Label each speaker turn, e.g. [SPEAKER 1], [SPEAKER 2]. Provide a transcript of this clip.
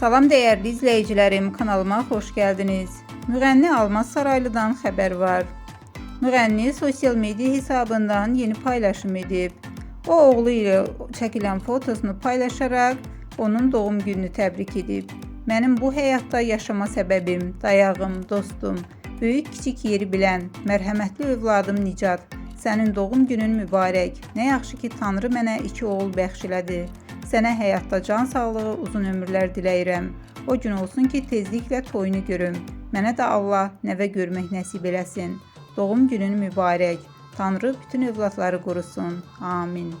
[SPEAKER 1] Salam değerli izleyicilerim, kanalıma hoş geldiniz. Müğənni Almaz Saraylı'dan xəbər var. Müğənni sosial media hesabından yeni paylaşım edib. O oğlu ilə çəkilən fotosunu paylaşaraq onun doğum gününü təbrik edib. Mənim bu həyatda yaşama səbəbim, dayağım, dostum, böyük kiçik yeri bilən, mərhəmətli övladım Nicat. Sənin doğum günün mübarək. Nə yaxşı ki Tanrı mənə iki oğul bəxş elədi. Sənə həyatda can sağlığı, uzun ömürlər diləyirəm. O gün olsun ki tezliklə toyunu görüm. Mənə də Allah nəvə görmək nəsib eləsin. Doğum günün mübarək. Tanrı bütün övladları qorusun. Amin.